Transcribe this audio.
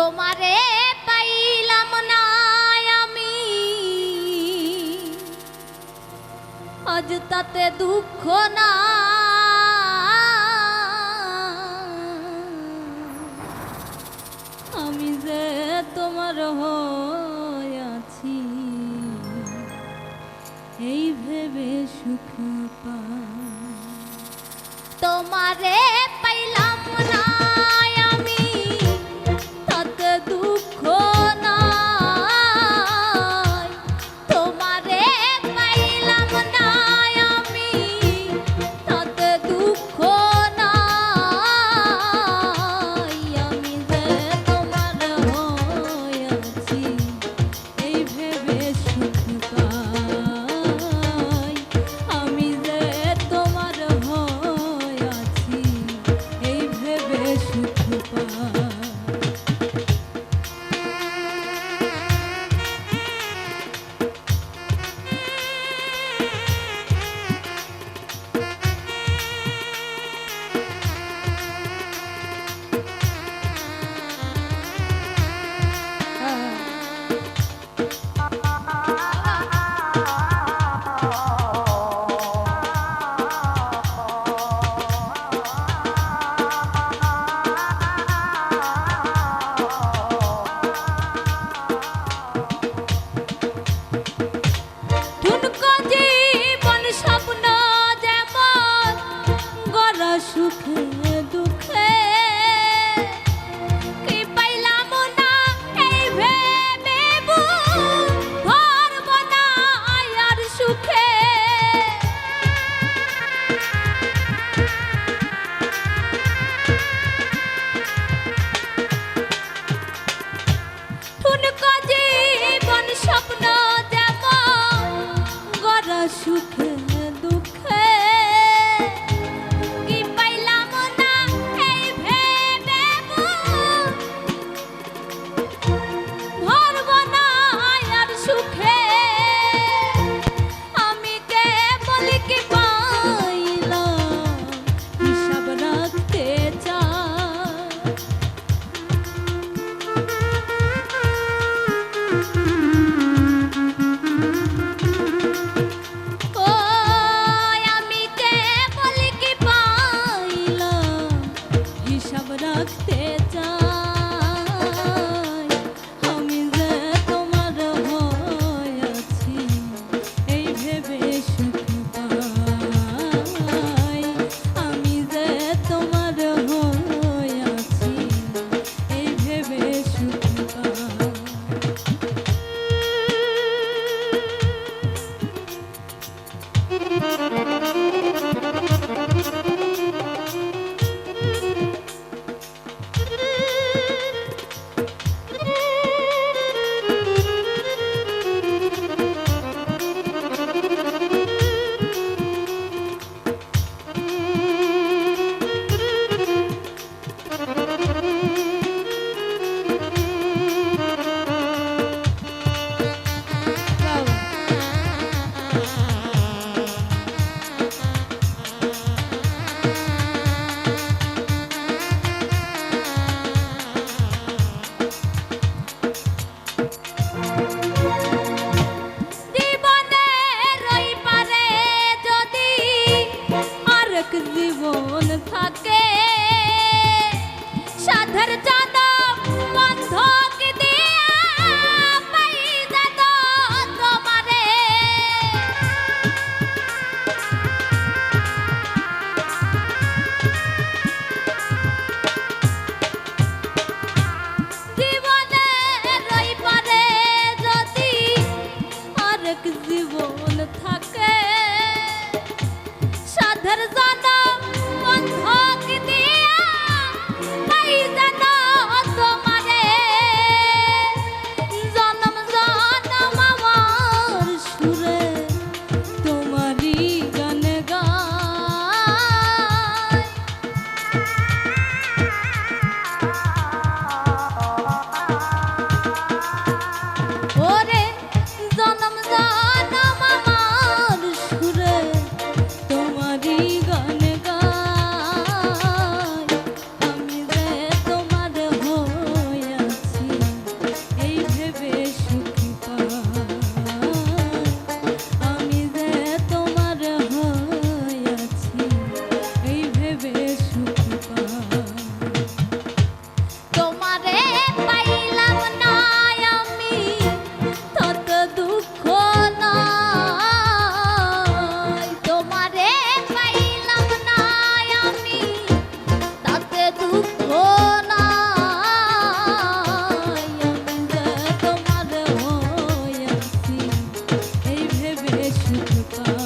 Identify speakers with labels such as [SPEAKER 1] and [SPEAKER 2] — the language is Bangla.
[SPEAKER 1] তোমারে পাইলাম না আমি। আজ তাতে দুঃখ না আমি যে তোমার আছি, এই ভেবে সুখ পা তোমারে পাইলাম সুখে Thank you.